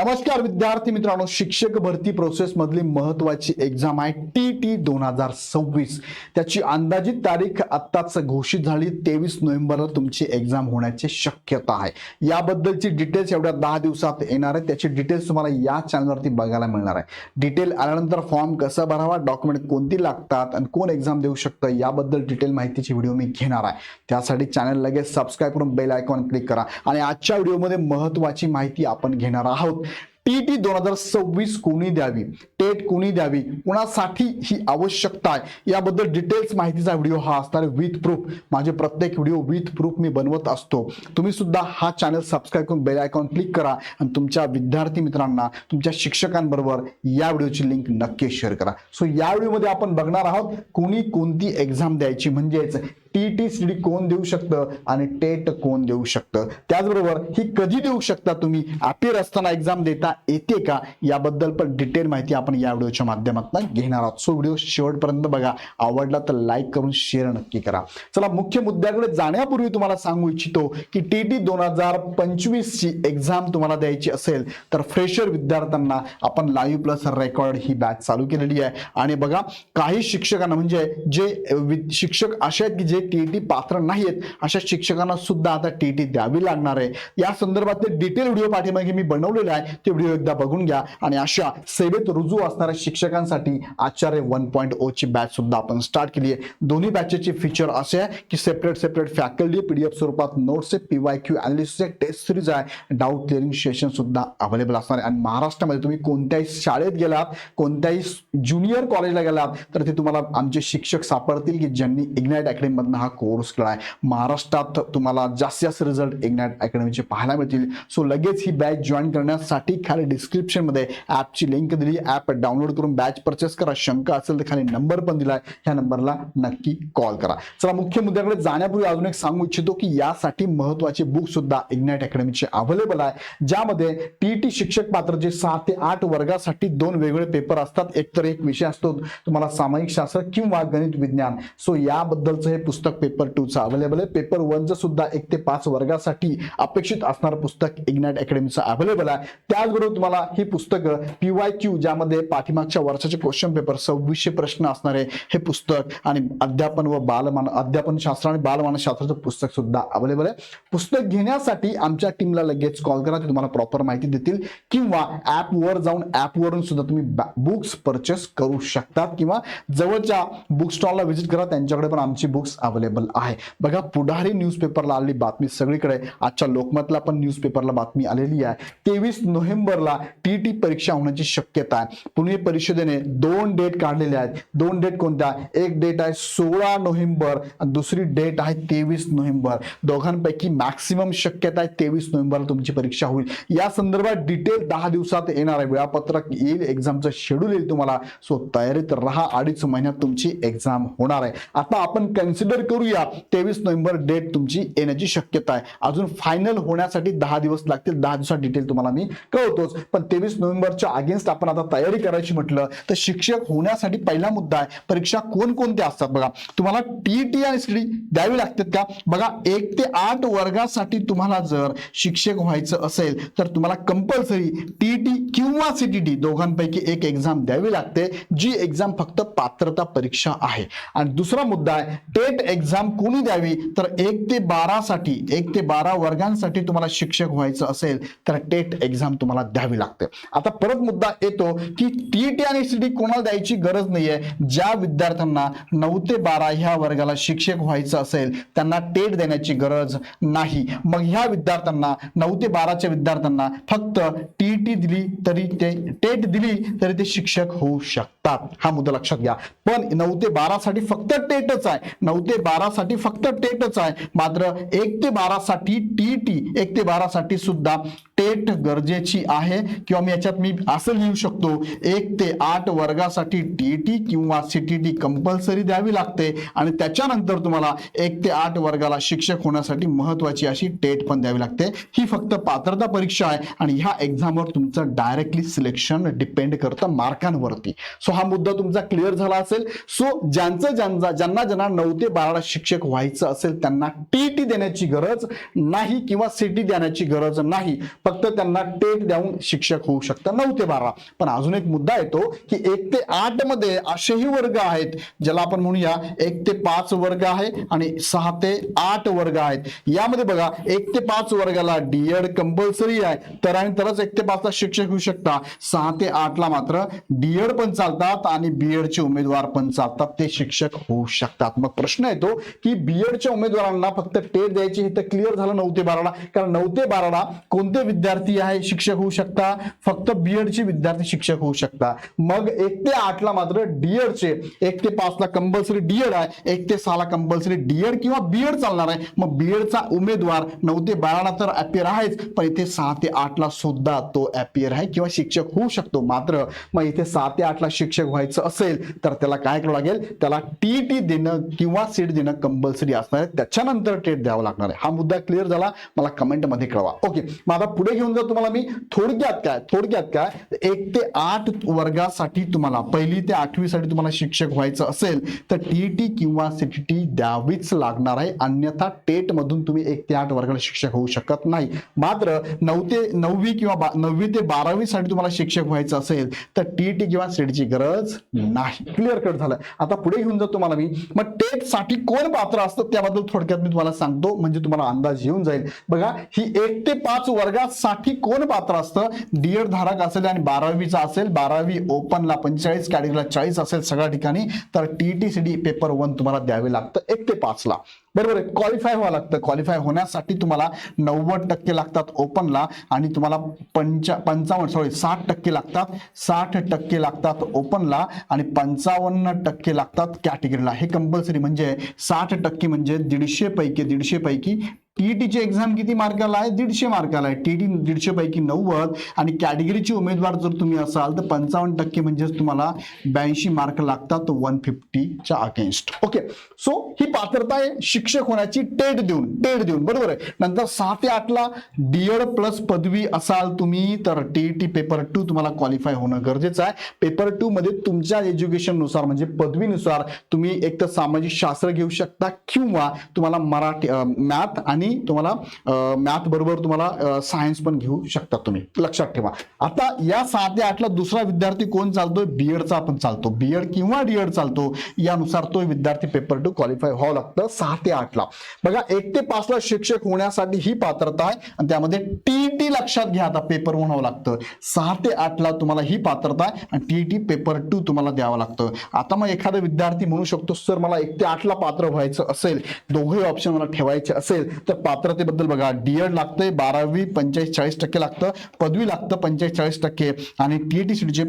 नमस्कार विद्यार्थी मित्रांनो शिक्षक भरती प्रोसेस मधली महत्वाची एक्झाम आहे टी टी दोन हजार सव्वीस. त्याची अंदाजित तारीख आत्ताच घोषित झाली. तेवीस नोव्हेंबरला तुमची एक्झाम होण्याची शक्यता आहे. याबद्दलची डिटेल्स एवढ्या दहा दिवसात येणार आहे त्याची डिटेल्स तुम्हाला या चॅनलवरती बघायला मिळणार आहे. डिटेल आल्यानंतर फॉर्म कसा भरावा डॉक्युमेंट कोणती लागतात आणि कोण एक्झाम देऊ शकतं याबद्दल डिटेल माहितीची व्हिडिओ मी घेणार आहे. त्यासाठी चॅनल लगेच सबस्क्राईब करून बेल आयकॉन क्लिक करा. आणि आजच्या व्हिडिओमध्ये महत्वाची माहिती आपण घेणार आहोत. टीटी दोन हजार सव्वीस कोणी द्यावी? टेट कोणी द्यावी? कुणासाठी ही आवश्यकता आहे? याबद्दल डिटेल्स माहितीचा व्हिडिओ हा असणार विथ प्रूफ माझे प्रत्येक व्हिडिओ विथ प्रूफ मी बनवत असतो. तुम्ही सुद्धा हा चॅनल सबस्क्राईब करून बेल आयकॉन क्लिक करा आणि तुमच्या विद्यार्थी मित्रांना तुमच्या शिक्षकांबरोबर या व्हिडिओची लिंक नक्की शेअर करा. सो या व्हिडिओमध्ये आपण बघणार आहोत कोणी कोणती एक्झाम द्यायची म्हणजेच टी टी सी डी कोण देऊ शकतं आणि टेट कोण देऊ शकतं? त्याचबरोबर ही कधी देऊ शकता तुम्ही? अपियर असताना एक्झाम देता येते का? याबद्दल पण डिटेल माहिती आपण या व्हिडिओच्या माध्यमातून घेणार आहोत. सो व्हिडिओ शेवटपर्यंत बघा. आवडला तर लाईक करून शेअर नक्की करा. चला मुख्य मुद्द्याकडे जाण्यापूर्वी तुम्हाला सांगू इच्छितो की टी टी दोन हजार पंचवीस ची एक्झाम तुम्हाला द्यायची असेल तर फ्रेशर विद्यार्थ्यांना आपण लाईव्ह प्लस रेकॉर्ड ही बॅच चालू केलेली आहे. आणि बघा काही शिक्षकांना म्हणजे जे वि- शिक्षक असे आहेत की जे टीईटी पात्र नाहीत अशा शिक्षकांना सुद्धा आता टीईटी द्यावी लागणार आहे. या संदर्भातले डिटेल व्हिडिओ पाठीमागे मी बनवलेला आहे. ते व्हिडिओ एकदा बघून घ्या. आणि अशा सेवेत रुजू असणाऱ्या शिक्षकांसाठी Acharya one point O oh ची बॅच सुद्धा आपण स्टार्ट केली आहे. दोन्ही बॅचेसचे फीचर असे आहे की सेपरेट सेपरेट फॅकल्टी पीडीएफ स्वरूपात नोट्स आहे PY Q analysis test series आहे. डाऊट क्लिअरिंग सेशन सुद्धा अवेलेबल असणार आहे. आणि महाराष्ट्रामध्ये तुम्ही कोणत्याही शाळेत गेलात कोणत्याही ज्युनियर कॉलेजला गेलात तर ते तुम्हाला आमचे शिक्षक सापडतील की ज्यांनी इग्नाइट अकॅडमी मधनं हा कोर्स केला आहे. महाराष्ट्रात तुम्हाला जास्तीत जास्त रिझल्ट इग्नॅट अकॅडमीचे पाहायला मिळतील. सो लगेच ही बॅच जॉईन करण्यासाठी खाली डिस्क्रिप्शनमध्ये ऍपची लिंक दिली. ऍप डाउनलोड करून बॅच परचेस करा. शंका असेल तर खाली नंबर पण दिला आहे ह्या नंबरला नक्की कॉल करा. चला मुख्य मुद्द्याकडे जाण्यापूर्वी अजून एक सांगू इच्छितो की यासाठी महत्त्वाचे बुक सुद्धा इग्नॅट अकॅडमीचे अवेलेबल आहे. ज्यामध्ये टीटी शिक्षक पात्रचे सहा ते आठ वर्गासाठी दोन वेगवेगळे पेपर असतात. एक तर एक विषय असतो तुम्हाला सामायिक शास्त्र किंवा गणित विज्ञान. सो याबद्दलचं हे पुस्तक पुस्तक पेपर टूचं अवेलेबल आहे. पेपर वनचं सुद्धा एक ते पाच वर्गासाठी अपेक्षित असणारं पुस्तक इग्नाइट अकॅडमीचं अवेलेबल आहे. त्याचबरोबर तुम्हाला ही पुस्तकं पीवाय क्यू ज्यामध्ये पाठीमागच्या वर्षाचे क्वेश्चन पेपर सव्वीसशे प्रश्न असणारे हे पुस्तक आणि अध्यापन व बालमान अध्यापन शास्त्र आणि बालमानसशास्त्राचं पुस्तक सुद्धा अवेलेबल आहे. पुस्तक घेण्यासाठी आमच्या टीमला लगेच कॉल करा. ते तुम्हाला प्रॉपर माहिती देतील. किंवा ऍप वर जाऊन ॲपवरून सुद्धा तुम्ही बुक्स परचेस करू शकतात. किंवा जवळच्या बुक स्टॉलला व्हिजिट करा. त्यांच्याकडे पण आमची बुक्स अवेलेबल आहे. बघा पुढारी न्यूजपेपरला आलेली बातमी सगळीकडे. आजच्या लोकमतला पण न्यूजपेपरला बातमी आलेली आहे. तेवीस नोव्हेंबरला टी टी परीक्षा होण्याची शक्यता आहे. पुणे परिषदेने दोन डेट काढलेले आहेत. दोन डेट कोणत्या? एक डेट आहे सोळा नोव्हेंबर आणि दुसरी डेट आहे तेवीस नोव्हेंबर. दोघांपैकी मॅक्सिमम शक्यता आहे तेवीस नोव्हेंबरला तुमची परीक्षा होईल. या संदर्भात डिटेल दहा दिवसात येणार आहे. वेळापत्रक येईल एक्झामचं शेड्यूल येईल तुम्हाला. सो तयारीत राहा. अडीच महिन्यात तुमची एक्झाम होणार आहे. आता आपण कन्सिडर करूया. तेवीस नोव्हेंबर डेट तुमची येण्याची शक्यता आहे. अजून फायनल होण्यासाठी दहा दिवस लागतील. दहा दिवसात डिटेल तुम्हाला मी कळवतोच. पण तेवीस नोव्हेंबरच्या अगेन्स्ट आपण आता तयारी करायची म्हटलं तर शिक्षक होण्यासाठी पहिला मुद्दा आहे परीक्षा कोणकोणत्या असतात बघा. तुम्हाला टीईटी आणि सीडी द्यावी लागतात का? बघा एक ते आठ वर्गासाठी तुम्हाला जर शिक्षक व्हायचं असेल तर तुम्हाला कंपल्सरी टीईटी किंवा सीटीटी दोघांपैकी एक एक्झाम द्यावी लागते जी एक्झाम फक्त पात्रता परीक्षा आहे. आणि दुसरा मुद्दा आहे टेट एक्झाम कोणी द्यावी? तर एक ते बारा साठी एक ते बारा वर्गांसाठी तुम्हाला शिक्षक व्हायचं असेल तर टेट एक्झाम तुम्हाला द्यावी लागते. आता परत मुद्दा येतो की टीईटी आणि सीटी कोणाला द्यायची गरज नाहीये? ज्या विद्यार्थ्यांना नऊ ते बारा ह्या वर्गाला शिक्षक व्हायचं असेल त्यांना टेट देण्याची गरज नाही. मग ह्या विद्यार्थ्यांना नऊ ते बाराच्या विद्यार्थ्यांना फक्त टीईटी दिली तरी ते टेट दिली तरी ते शिक्षक होऊ शकतात. हा मुद्दा लक्षात घ्या. पण नऊ ते बारा साठी फक्त टेटच आहे. नऊ ते बारा साठी फक्त टेटच आहे. मात्र एक ते बारा साठी टी एक ते बारा साठी सुद्धा टेट गरजेची आहे किंवा मी याच्यात मी असं लिहू शकतो एक ते आठ वर्गासाठी टीईटी किंवा सीटीटी कंपल्सरी द्यावी लागते आणि त्याच्यानंतर तुम्हाला एक ते आठ वर्गाला शिक्षक होण्यासाठी महत्वाची अशी टेट पण द्यावी लागते. ही फक्त पात्रता परीक्षा आहे आणि ह्या एक्झामवर तुमचं डायरेक्टली सिलेक्शन डिपेंड करतं मार्कांवरती. सो हा मुद्दा तुमचा क्लिअर झाला असेल. सो ज्यांचं ज्यांचा ज्यांना ज्यांना नऊ ते बाराला शिक्षक व्हायचं असेल त्यांना टीईटी देण्याची गरज नाही किंवा सीटी देण्याची गरज नाही. फक्त त्यांना टेट देऊन शिक्षक होऊ शकतात नऊ ते बारा. पण अजून एक मुद्दा येतो की एक ते आठमध्ये असेही वर्ग आहेत ज्याला आपण म्हणूया एक ते पाच वर्ग आहे आणि सहा ते आठ वर्ग आहेत. यामध्ये बघा एक ते पाच वर्गाला डीएड कंपल्सरी आहे. तर आणि तरच एक ते पाचला शिक्षक होऊ शकता. सहा ते आठला मात्र डीएड पण चालतात आणि बीएड चे उमेदवार पण चालतात. ते शिक्षक होऊ शकतात. मग प्रश्न येतो की बीएडच्या उमेदवारांना फक्त टेट द्यायची हे तर क्लिअर झालं नऊ ते बाराला. कारण नऊ ते बाराला कोणते विद्यार्थी आहे शिक्षक होऊ शकता. फक्त बीएडचे विद्यार्थी शिक्षक होऊ शकता. मग एक ते आठला मात्र डीएडचे एक ते पाचला कंपल्सरी डीएड आहे एक ते सहाला कंपल्सरी डीएड किंवा बीएड चालणार आहे. मग बीएडचा उमेदवार नऊ ते बाराला तर अपियर आहेच पण इथे सहा ते आठला सुद्धा तो अपियर आहे किंवा शिक्षक होऊ शकतो. मात्र मग इथे सहा ते आठला शिक्षक व्हायचं असेल तर त्याला काय करावं लागेल? त्याला टी टी देणं किंवा सीट देणं कंपल्सरी असणार आहे. त्याच्यानंतर टेट द्यावं लागणार आहे. हा मुद्दा क्लिअर झाला? मला कमेंटमध्ये कळवा. ओके मग आता पुढे घेऊन जाऊ तुम्हाला मी. थोडक्यात काय? थोडक्यात काय? एक ते आठ वर्गासाठी तुम्हाला पहिली ते आठवी साठी तुम्हाला शिक्षक व्हायचं असेल तर टीईटी किंवा सीटीटी द्यावीच लागणार आहे. अन्यथा टेट मधून तुम्ही एक ते आठ वर्गाला शिक्षक होऊ शकत नाही. मात्र नऊ ते नववी किंवा नववी ते बारावी साठी तुम्हाला शिक्षक व्हायचं असेल तर टीईटी किंवा सीटीची गरज नाही. क्लिअर कट झालं. आता पुढे घेऊन जातो तुम्हाला मी. मग टेटसाठी कोण पात्र असतं त्याबद्दल थोडक्यात मी तुम्हाला सांगतो. म्हणजे तुम्हाला अंदाज येऊन जाईल. बघा ही एक ते पाच वर्गा साठी कोण पात्र असतं? डीएड धारक असेल आणि बारावीचा असेल बारावी ओपनला पंचेचाळीस कॅटेगरीला चाळीस असेल सगळ्या ठिकाणी तर टीटीसीडी पेपर वन तुम्हाला द्यावे लागतं एक ते पाचला बरोबर आहे क्वालिफाय व्हावं लागतं. क्वालिफाय होण्यासाठी तुम्हाला नव्वद टक्के लागतात ओपनला आणि तुम्हाला पंचा पंचावन्न सॉरी साठ टक्के लागतात. साठ टक्के लागतात ओपनला आणि पंचावन्न टक्के लागतात कॅटेगरीला. हे कंपल्सरी म्हणजे साठ टक्के म्हणजे दीडशे पैकी दीडशे पैकी टीईटीची एक्झाम किती मार्काला आहे? दीडशे मार्काला आहे. टीटी दीडशे पैकी नव्वद. आणि कॅटेगरीचे उमेदवार जर तुम्ही असाल तर पंचावन्न टक्के म्हणजेच तुम्हाला ब्याऐंशी मार्क लागतात वन फिफ्टीच्या अगेन्स्ट ओके सो ही पात्रता आहे. शिक्षक होण्याची टेट देऊन टेट देऊन. बरोबर आहे? नंतर सहा ते आठला डीएड प्लस पदवी असाल तुम्ही तर टीईटी पेपर टू तुम्हाला क्वालिफाय होणं गरजेचं आहे. पेपर टू मध्ये तुमच्या एज्युकेशननुसार म्हणजे पदवीनुसार तुम्ही एक तर सामाजिक शास्त्र घेऊ शकता किंवा तुम्हाला मराठी मॅथ आणि तुम्हाला मॅथ बरोबर तुम्हाला सायन्स पण घेऊ शकता तुम्ही. लक्षात ठेवा. आता या सहा ते आठला दुसरा विद्यार्थी कोण चालतोय? बीएडचा आपण चालतो. बीएड किंवा डीएड चालतो यानुसार तो विद्यार्थी पेपर टू क्वालिफाय व्हावं लागतं सहा ते आठला. बघा एक ते पाचला शिक्षक होण्यासाठी ही पात्रता आहे आणि त्यामध्ये टीईटी लक्षात घ्या आता पेपर वन व्हावं लागतं. सहा ते आठला तुम्हाला ही पात्रता आहे आणि टीईटी पेपर टू तुम्हाला द्यावं लागतं. आता मग एखादा विद्यार्थी म्हणू शकतो सर मला एक ते आठला पात्र व्हायचं असेल दोघे ऑप्शन मला ठेवायचे असेल तर पात्रतेबद्दल बघा. डीएड लागतंय बारावी पंचेचाळीस चाळीस टक्के लागतं पदवी लागतं पंचेचाळीस चाळीस टक्के. आणि टीईटी सीटीचे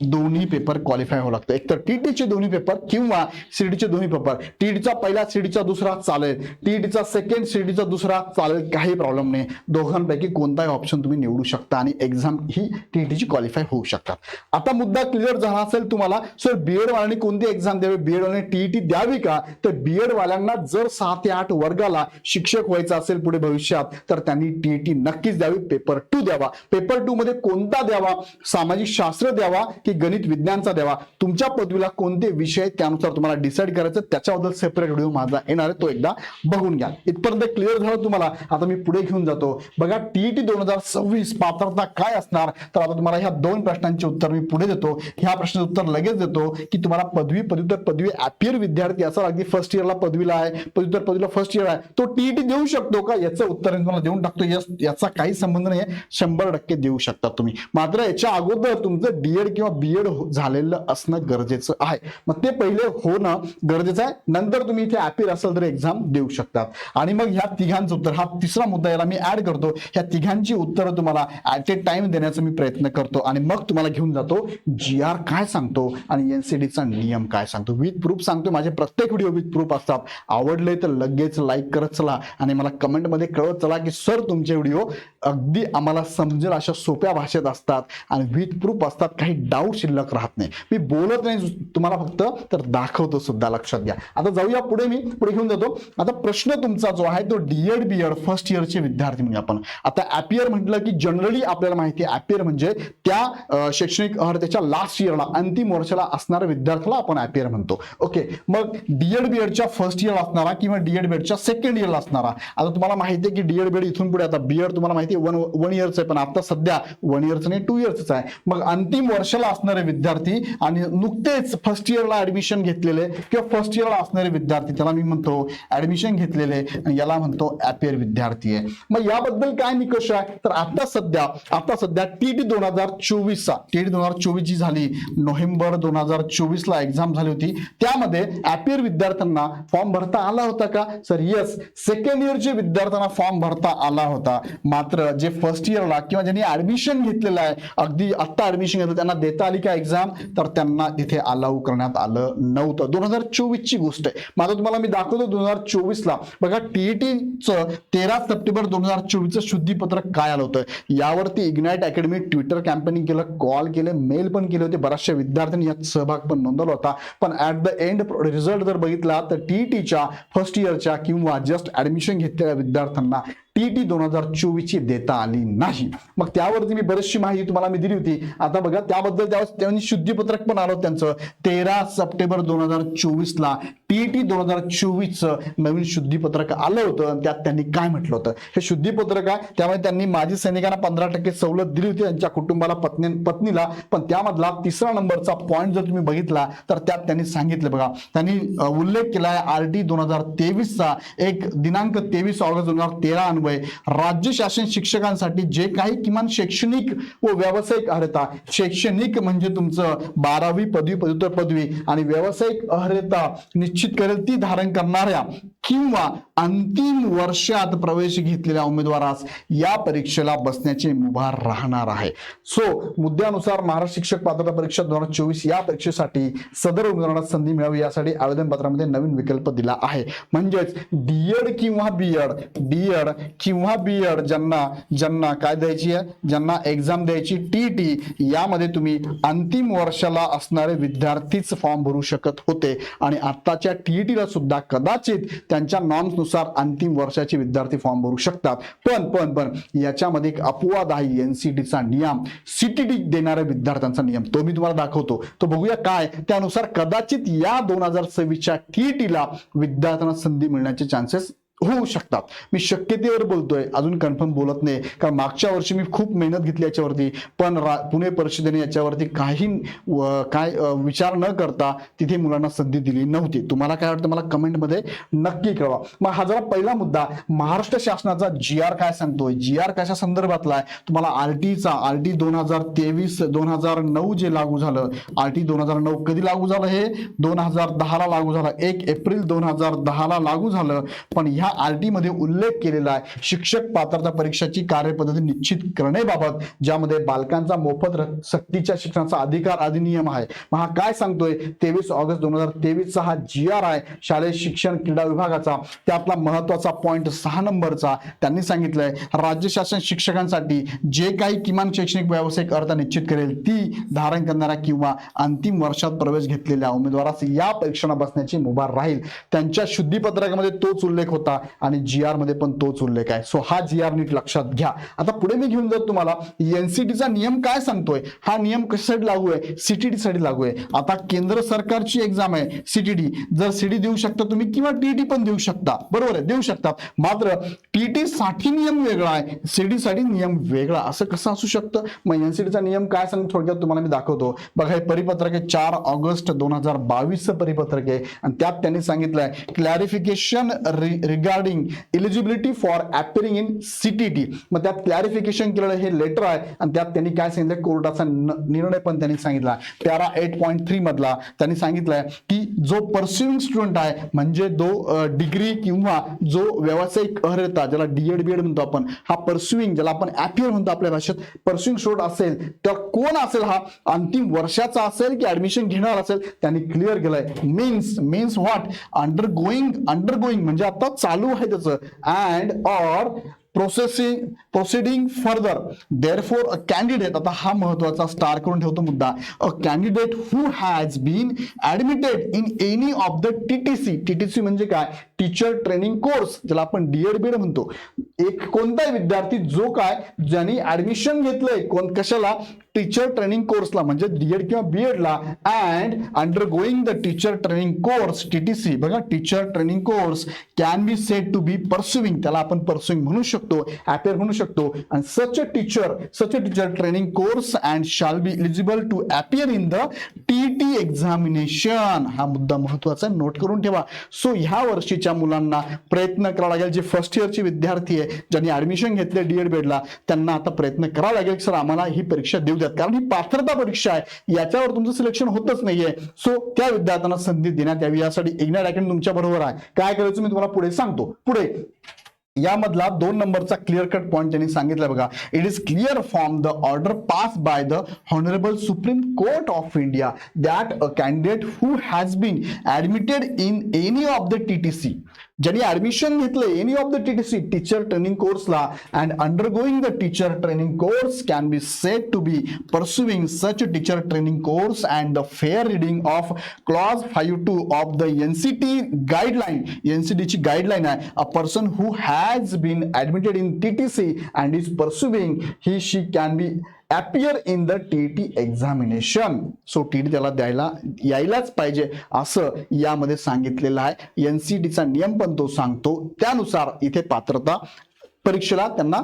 दोन्ही पेपर क्वालिफाय व्हावं लागतं. एक तर टीटीचे दोन्ही पेपर किंवा सीडीचे दोन्ही पेपर टीटीचा पहिला सीडीचा दुसरा चालेल. टीटीचा सेकंड सीडीचा दुसरा चालेल. काही प्रॉब्लेम नाही. दोघांपैकी कोणताही ऑप्शन तुम्ही निवडू शकता आणि एक्झाम ही टीटीची क्वालिफाय होऊ शकतात. आता मुद्दा क्लिअर झाला असेल तुम्हाला. सर बीएड वाल्यांनी कोणती एक्झाम द्यावी? बीएड वाल्यांनी टीईटी द्यावी का? तर बीएड वाल्यांना जर सहा ते आठ वर्गाला शिक्षक व्हायचं असेल पुढे भविष्यात तर त्यांनी टीईटी नक्कीच द्यावी. पेपर टू द्यावा. पेपर टू मध्ये कोणता द्यावा? सामाजिक शास्त्र द्यावा. की गणित विज्ञानचा द्यावा तुमच्या पदवीला कोणते विषय आहेत, त्यानुसार तुम्हाला डिसाईड करायचं त्याच्याबद्दल सेपरेट व्हिडिओ माझा येणार आहे तो एकदा बघून घ्या. इथपर्यंत क्लिअर झालं तुम्हाला? आता मी पुढे घेऊन जातो. बघा टीईटी दोन हजार सव्वीस पात्रता काय असणार? तर आता तुम्हाला ह्या दोन प्रश्नांचे उत्तर मी पुढे देतो. ह्या प्रश्नाचं उत्तर लगेच देतो की तुम्हाला पदवी पदव्युत्तर पदवी अपियर विद्यार्थी असा अगदी फर्स्ट इयरला पदवीला आहे पदव्युत्तर पदवीला फर्स्ट इयर आहे. तो टीईटी देऊ शकतो का? याचं उत्तर मी तुम्हाला देऊन टाकतो. याचा काही संबंध नाही शंभर टक्के देऊ शकता तुम्ही. मात्र याच्या अगोदर तुमचं डीएड किंवा बीएड हो- झालेलं असणं गरजेचं आहे. मग ते पहिले होणं गरजेचं आहे. नंतर तुम्ही इथे अपील असेल तर एक्झाम देऊ शकतात. आणि मग ह्या तिघांचं उत्तर हा तिसरा मुद्दा याला मी ऍड करतो. ह्या तिघांची उत्तरं तुम्हाला ऍट ए टाइम देण्याचा मी प्रयत्न करतो. आणि मग तुम्हाला घेऊन जातो जी आर काय सांगतो आणि एनसीडीचा नियम काय सांगतो. विथ प्रूफ सांगतो. माझे प्रत्येक व्हिडिओ विथ प्रूफ असतात. आवडले तर लगेच लाईक करत चला. आणि मला कमेंटमध्ये कळवत चला की सर तुमचे व्हिडिओ अगदी आम्हाला समजेल अशा सोप्या भाषेत असतात आणि विथ प्रूफ असतात काही डाऊट शिल्लक राहत नाही. मी बोलत नाही तुम्हाला फक्त तर दाखवतो सुद्धा लक्षात घ्या. आता जाऊया पुढे मी पुढे घेऊन जातो. आता प्रश्न तुमचा जो आहे तो डीएड बीएड फर्स्ट इयरचे विद्यार्थी म्हणजे आपण. आता अपियर म्हटलं की जनरली आपल्याला माहिती आहे अपियर म्हणजे त्या शैक्षणिक त्याच्या लास्ट इयरला अंतिम वर्षाला असणाऱ्या विद्यार्थ्याला आपण अपियर म्हणतो. ओके मग डीएड बीएडच्या फर्स्ट इयर असणारा किंवा डीएड बीएडच्या सेकंड इयरला असणारा? आता तुम्हाला माहिती आहे की डीएड बीएड इथून पुढे आता बीएड तुम्हाला माहिती ते वन वन इयरचं आहे पण आता सध्या वन इयरचं नाही टू इयरचं आहे. मग अंतिम वर्षाला असणारे विद्यार्थी आणि नुकतेच फर्स्ट इयरला ऍडमिशन घेतलेले किंवा फर्स्ट इयरला असणारे विद्यार्थी त्याला मी म्हणतो ऍडमिशन घेतलेले आणि याला म्हणतो ॲपियर विद्यार्थी आहे. मग याबद्दल काय निकष आहे? तर आता सध्या आता सध्या टी डी दोन हजार चोवीसचा टी टी दोन हजार चोवीस जी झाली नोव्हेंबर दोन हजार चोवीस ला एक्झाम झाली होती. त्यामध्ये ॲपियर विद्यार्थ्यांना फॉर्म भरता आला होता का? सर येस सेकंड इयरचे विद्यार्थ्यांना फॉर्म भरता आला होता. मात्र जे फर्स्ट इयरला किंवा ज्यांनी ऍडमिशन घेतलेलं आहे अगदी आत्ता ऍडमिशन घेतलं त्यांना देता आली का एक्झाम तर त्यांना तिथे अलाऊ करण्यात आलं नव्हतं. दोन हजार चोवीस ची गोष्ट आहे. माझं तुम्हाला मी दाखवतो दोन हजार चोवीस ला बघा टीईटीचं तेरा सप्टेंबर दोन हजार चोवीसचं शुद्धीपत्रक काय आलं होतं? यावरती इग्नाइट अकॅडमी ट्विटर कॅम्पेनिंग केलं कॉल केले मेल पण केले होते. बऱ्याचशा विद्यार्थ्यांनी यात सहभाग पण नोंदवला होता. पण ऍट द एंड रिझल्ट जर बघितला तर टीईटीच्या फर्स्ट इयरच्या किंवा जस्ट ऍडमिशन घेतलेल्या विद्यार्थ्यांना टीटी दोन हजार चोवीस ची देता आली नाही. मग त्यावरती मी बरीचशी माहिती तुम्हाला मी दिली होती. आता बघा त्याबद्दल त्यावेळेस त्यांनी शुद्धीपत्रक पण आलं त्यांचं. तेरा सप्टेंबर दोन हजार चोवीसला टी टी दोन हजार चोवीस नवीन शुद्धीपत्रक आलं होतं आणि त्यात त्यांनी काय म्हटलं होतं? हे शुद्धीपत्रक आहे. त्यामुळे त्यांनी माजी सैनिकांना पंधरा टक्के सवलत दिली होती त्यांच्या कुटुंबाला पत्नी पत्नीला. पण त्यामधला तिसरा नंबरचा पॉईंट जर तुम्ही बघितला तर त्यात त्यांनी सांगितलं बघा. त्यांनी उल्लेख केला आहे आर टी दोन हजार तेवीसचा. एक दिनांक तेवीस ऑगस्ट दोन हजार तेरा अन्वये राज्य शासन शिक्षकांसाठी जे काही किमान शैक्षणिक व व्यावसायिक अर्हता शैक्षणिक म्हणजे तुमचं बारावी पदवी पदव्युत्तर पदवी आणि व्यावसायिक अर्हता निश्चित करेल ती धारण करणाऱ्या किंवा अंतिम वर्षात प्रवेश घेतलेल्या उमेदवारास या परीक्षेला बसण्याची मुभा राहणार आहे. सो मुद्द्यानुसार महाराष्ट्र शिक्षक पात्रता परीक्षा दोन हजार चोवीस या परीक्षेसाठी सदर उमेदवारांना संधी मिळावी यासाठी आवेदन पत्रामध्ये नवीन विकल्प दिला आहे. म्हणजेच डीएड किंवा बीएड डीएड किंवा बी एड ज्यांना ज्यांना काय द्यायची आहे? ज्यांना एक्झाम द्यायची टी टी यामध्ये तुम्ही अंतिम वर्षाला असणारे विद्यार्थीच फॉर्म भरू शकत होते. आणि आत्ताच्या टीईटीला सुद्धा कदाचित त्यांच्या नॉर्म्सनुसार अंतिम वर्षाचे विद्यार्थी फॉर्म भरू शकतात. पण पण पण याच्यामध्ये एक अपवाद आहे एनसीटीचा नियम. सीटीटी देणाऱ्या विद्यार्थ्यांचा नियम. तो मी तुम्हाला दाखवतो. तो बघूया काय? त्यानुसार कदाचित या दोन हजार सव्वीसच्या टी टीला विद्यार्थ्यांना संधी मिळण्याचे चान्सेस होऊ शकतात. मी शक्यतेवर बोलतोय. अजून कन्फर्म बोलत नाही. कारण मागच्या वर्षी मी खूप मेहनत घेतली याच्यावरती. पण रा- पुणे परिषदेने याच्यावरती काही काय विचार न करता तिथे मुलांना संधी दिली नव्हती. तुम्हाला काय वाटतं? मला कमेंटमध्ये नक्की कळवा. मग हा जरा पहिला मुद्दा. महाराष्ट्र शासनाचा जी आर काय सांगतोय? जी आर कशा संदर्भातला आहे? तुम्हाला आर टीचा आर टी दोन हजार तेवीस दोन हजार नऊ जे लागू झालं आर टी दोन हजार नऊ कधी लागू झालं हे? दोन हजार दहाला लागू झालं. एक एप्रिल दोन हजार दहाला लागू झालं. पण ह्या आरमध्ये उल्लेख केलेला आहे. शिक्षक पात्रता परीक्षाची कार्यपद्धती निश्चित करण्याबाबत ज्यामध्ये बालकांचा मोफत सक्तीच्या शिक्षणाचा अधिकार अधिनियम आहे. मग हा काय सांगतोय? तेवीस ऑगस्ट दोन हजार तेवीसचा हा जी आर आहे शालेय शिक्षण क्रीडा विभागाचा त्यातला महत्त्वाचा पॉईंट सहा नंबरचा त्यांनी सांगितलंय राज्य शासन शिक्षकांसाठी जे काही किमान शैक्षणिक व्यावसायिक अर्थ निश्चित करेल ती धारण करणाऱ्या किंवा अंतिम वर्षात प्रवेश घेतलेल्या उमेदवारास या परीक्षणा बसण्याची मुभा राहील. त्यांच्या शुद्धीपत्रकामध्ये तोच उल्लेख होता. आणि जी आरमध्ये पण तोच उल्लेख आहे. सो हा जी आर नीट लक्षात घ्या. आता पुढे मी घेऊन जातो तुम्हाला. एनसीटीचा नियम काय सांगतोय? हा नियम कशासाठी लागू आहे? सीटीटी साठी लागू आहे. आता केंद्र सरकारची एक्झाम आहे सीटीटी जर सीडी देऊ शकता तुम्ही किंवा टीटी पण देऊ शकता. बरोबर आहे? देऊ शकता. मात्र टीटी साठी नियम वेगळा आहे. सीडी साठी नियम वेगळा. असं कसं असू शकतं? मग एनसीटीचा नियम काय सांगतो? थोडक्यात तुम्हाला मी दाखवतो. बघा हे परिपत्रक आहे चार ऑगस्ट दोन हजार बावीसचं परिपत्रक आहे. आणि त्यात त्यांनी सांगितलंय clarification regarding eligibility for appearing in CTT मग त्यात क्लॅरिफिकेशन केलेलं हे लेटर आहे आणि त्यात त्यांनी काय सांगितलं? कोर्टाचा निर्णय पण त्यांनी सांगितला. पॅरा एट पॉईंट थ्री मधला त्यांनी सांगितलंय की जो परस्युइंग स्टुडंट आहे म्हणजे जो डिग्री किंवा जो व्यावसायिक अर्हता ज्याला डीएड बीएड म्हणतो आपण हा परस्युइंग ज्याला आपण ऍपियर म्हणतो आपल्या भाषेत परस्युइंग स्टुडंट असेल तर कोण असेल हा? अंतिम वर्षाचा असेल की ऍडमिशन घेणार असेल? त्यांनी क्लिअर केलंय. Means means what undergoing undergoing म्हणजे आता चालू आहे त्याचं and or processing proceeding further therefore a candidate आता हा महत्त्वाचा स्टार करून ठेवतो मुद्दा. A candidate who has been admitted in any of the TTC TTC म्हणजे काय? टीचर ट्रेनिंग कोर्स ज्याला आपण डीएड बीएड म्हणतो. एक कोणताही विद्यार्थी जो काय ज्यांनी ऍडमिशन घेतलंय कोण कशाला? टीचर ट्रेनिंग कोर्सला म्हणजे डीएड किंवा बीएडला and undergoing the teacher training course TTC बघा teacher training course can be set to be pursuing त्याला आपण परस्युइंग म्हणू शकतो. अपेअर म्हणू शकतो. आणि such a teacher such a teacher training course and shall be eligible to appear in the TT examination हा मुद्दा महत्त्वाचा नोट करून ठेवा. सो ह्या वर्षीच्या मुलांना प्रयत्न करावा लागेल. जे फर्स्ट इयरचे विद्यार्थी आहे ज्यांनी ऍडमिशन घेतले डीएड बेडला त्यांना आता प्रयत्न करावा लागेल. सर आम्हाला ही परीक्षा देऊ द्यात. कारण ही पात्रता परीक्षा आहे. याच्यावर तुमचं सिलेक्शन होतच नाहीये. सो त्या विद्यार्थ्यांना संधी देण्यात यावी. यासाठी इग्नाइट अकॅडमी तुमच्या बरोबर आहे. काय करायचं मी तुम्हाला पुढे सांगतो. पुढे. यामधला दोन नंबरचा क्लिअर कट पॉईंट त्यांनी सांगितलं बघा. It is clear form the order pass by the honourable supreme court of India that a candidate who has been admitted in any of the T T C ज्यांनी admission घेतलं any of the TTC teacher training कोर्सला and undergoing the teacher training course can be set to be pursuing such teacher training course and the fair reading of clause five two of the NCT guideline एनसीटीची guideline आहे a person who has been admitted in TTC and is pursuing he she can be appear in the T examination so T त्याला द्यायला यायलाच पाहिजे असं यामध्ये सांगितलेलं आहे. एनसीटीचा नियम पण तो सांगतो. त्यानुसार इथे पात्रता परीक्षेला त्यांना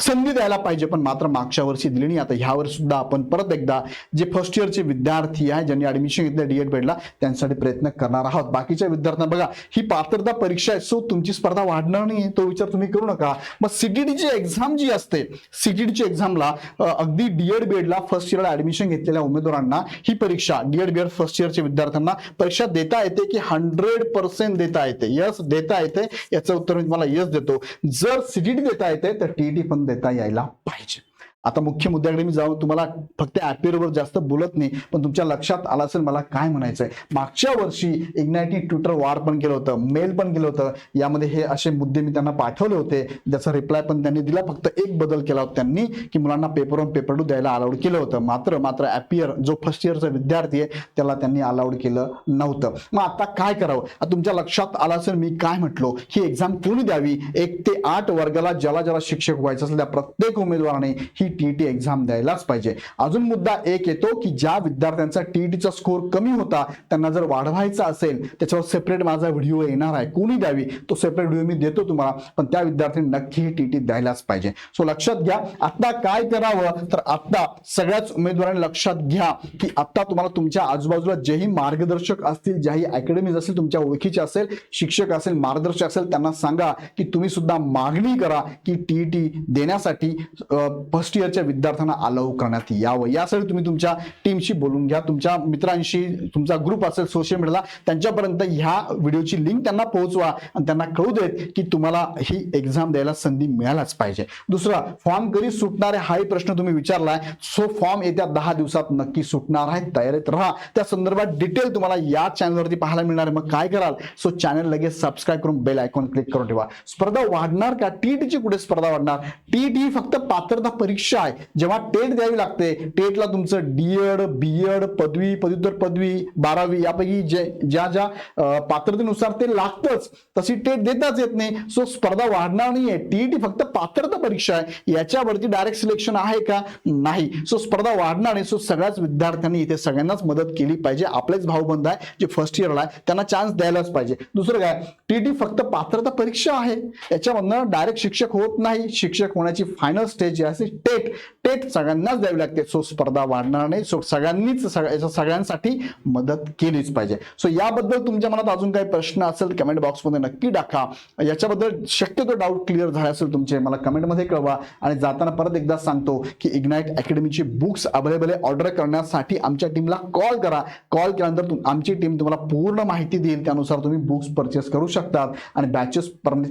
संधी द्यायला पाहिजे पण मात्र मागच्या वर्षी दिली नाही. आता ह्या वर्षी सुद्धा आपण परत एकदा जे फर्स्ट इयरचे विद्यार्थी आहे ज्यांनी ऍडमिशन घेतलं डीएड बेडला त्यांसाठी प्रयत्न करणार आहोत. बाकीच्या विद्यार्थ्यांना बघा ही पात्रता परीक्षा आहे सो तुमची स्पर्धा वाढणार नाही तो विचार तुम्ही करू नका. मग सीटीडीची एक्झाम जी असते सीटीडीची एक्झामला अगदी डीएड बेडला फर्स्ट इयरला ऍडमिशन घेतलेल्या उमेदवारांना ही परीक्षा डीएड बीएड फर्स्ट इयरच्या विद्यार्थ्यांना परीक्षा देता येते की हंड्रेड पर्सेंट देता येते? यस देता येते. याचं उत्तर मी तुम्हाला यस देतो. जर सीटीडी देता येते तर टीईटी पण देता यायला पाहिजे. आता मुख्य मुद्द्याकडे मी जाऊन तुम्हाला फक्त ऍपेअरवर जास्त बोलत नाही पण तुमच्या लक्षात आलं असेल मला काय म्हणायचंय. मागच्या वर्षी इग्नायटी ट्विटर वार पण केलं होतं मेल पण केलं होतं. यामध्ये हे असे मुद्दे मी त्यांना पाठवले होते. ज्याचा रिप्लाय पण त्यांनी दिला. फक्त एक बदल केला होता त्यांनी की मुलांना पेपर वन पेपर टू द्यायला अलाउड केलं होतं. मात्र मात्र ऍपियर जो फर्स्ट इयरचा विद्यार्थी आहे त्याला त्यांनी अलाउड केलं नव्हतं. मग आता काय करावं? तुमच्या लक्षात आलं असेल मी काय म्हटलो? ही एक्झाम कोणी द्यावी? एक ते आठ वर्गाला ज्याला ज्याला शिक्षक व्हायचं असेल त्या प्रत्येक उमेदवाराने ही टीईटी एक्झाम द्यायलाच पाहिजे. अजून मुद्दा एक येतो की ज्या विद्यार्थ्यांचा टीईटीचा स्कोर कमी होता त्यांना जर वाढवायचा असेल त्याच्यावर सेपरेट माझा व्हिडिओ येणार आहे. कोणी द्यावी? तो सेपरेट व्हिडिओ मी देतो तुम्हाला पण त्या विद्यार्थ्यांनी नक्की ही टीटी द्यायलाच पाहिजे. सो लक्षात घ्या आता काय करावं? तर आता सगळ्याच उमेदवारांनी लक्षात घ्या की आता तुम्हाला तुमच्या आजूबाजूला जेही मार्गदर्शक असतील ज्याही अकॅडमीज असतील तुमच्या ओळखीचे असेल शिक्षक असेल मार्गदर्शक असेल त्यांना सांगा की तुम्ही सुद्धा मागणी करा की टीईटी देण्यासाठी फर्स्ट इयरच्या विद्यार्थ्यांना अलाउ करण्यात यावं. यासाठी तुम्ही तुमच्या टीमशी बोलून घ्या. तुमच्या मित्रांशी तुमचा ग्रुप असेल सोशल मीडियाला त्यांच्यापर्यंत ह्या व्हिडिओची लिंक त्यांना पोहोचवा आणि त्यांना कळू देत की तुम्हाला ही एक्झाम द्यायला संधी मिळायलाच पाहिजे. दुसरा फॉर्म कधी सुटणार आहे हाही प्रश्न तुम्ही विचारलाय. सो फॉर्म येत्या दहा दिवसात नक्की सुटणार आहे. तयारीत राहा. त्या संदर्भात डिटेल तुम्हाला या चॅनलवरती पाहायला मिळणार आहे. मग काय कराल? सो चॅनल लगेच सबस्क्राईब करून बेल आयकॉन क्लिक करून ठेवा. स्पर्धा वाढणार का? टीईटीची कुठे स्पर्धा वाढणार? टीईटी फक्त पात्रता परीक्षा आहे. जेव्हा टेट द्यावी लागते टेटला तुमचं डीएड बीएड पदवी पदव्युत्तर पदवी बारावी यापैकी जे ज्या ज्या पात्रतेनुसार ते लागतंच तशी टेट देताच येत नाही. सो स्पर्धा वाढणार नाहीये. टीईटी फक्त पात्रता परीक्षा आहे. याच्यावरती डायरेक्ट सिलेक्शन आहे का? नाही. सो स्पर्धा वाढणार नाही. सो सगळ्याच विद्यार्थ्यांनी इथे सगळ्यांनाच मदत केली पाहिजे. आपलेच भाऊबंद आहे जे फर्स्ट इयरला आहे त्यांना चान्स द्यायलाच पाहिजे. दुसरं काय? टीटी फक्त पात्रता परीक्षा आहे. याच्यामधनं डायरेक्ट शिक्षक होत नाही. शिक्षक होण्याची फायनल स्टेज जी आहे टेट टेट सगळ्यांनाच द्यावी लागते. सो स्पर्धा वाढणार नाही. सो सगळ्यांनीच सगळ्या- सगळ्यांसाठी मदत केलीच पाहिजे. सो याबद्दल तुमच्या मनात अजून काही प्रश्न असेल कमेंट बॉक्समध्ये नक्की टाका. याच्याबद्दल शक्यतो डाऊट क्लिअर झाले असेल तुमचे मला कमेंटमध्ये कळवा. आणि जाताना परत एकदा सांगतो की इग्नाइट अकॅडमीची बुक्स अवेलेबल आहे. ऑर्डर करण्यासाठी आमच्या टीमला कॉल करा. कॉल केल्यानंतर आमची टीम तुम्हाला पूर्ण माहिती देईल. त्यानुसार तुम्ही बुक्स परचेस करू शकतात. आणि बॅचेस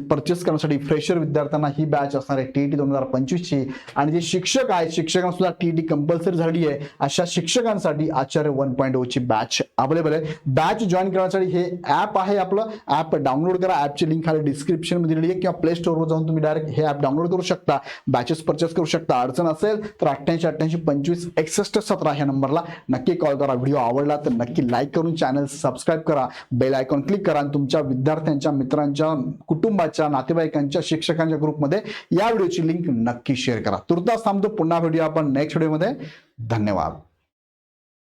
परचेस करण्यासाठी फ्रेशर विद्यार्थ्यांना ही बॅच असणार आहे. टी दोन हजार पंचवीसची. आणि जे शिक्षक आहेत. शिक्षकांसुद्धा टी डी कंपल्सरी झाली आहे. अशा शिक्षकांसाठी आचार्य वन पॉईंट ओची बॅच अवेलेबल आहे. बॅच जॉईन करण्यासाठी हे ऍप आहे आपलं. ऍप डाउनलोड करा. ॲपची लिंक खाली डिस्क्रिप्शनमध्ये दिलेली आहे किंवा प्ले स्टोरवर जाऊन तुम्ही डायरेक्ट हे ऍप डाउनलोड करू शकता. बॅचेस परचेस करू शकता. अडचण असेल तर अठ्ठ्याऐंशी अठ्ठ्याऐंशी पंचवीस एकसष्ट सतरा ह्या नंबरला नक्की कॉल करा. व्हिडिओ आवडला तर नक्की लाईक करून चॅनल सबस्क्राईब करा. बेल आयकॉन क्लिक करा आणि तुमच्या विद्यार्थ्यांच्या मित्रांच्या कुटुंबाच्या नातेवाईकांच्या शिक्षकांच्या ग्रुपमध्ये या व्हिडिओची लिंक नक्की शेअर करा. तुर्तास थांबतो. पुन्हा भेटूया आपण नेक्स्ट व्हिडिओमध्ये धन्यवाद.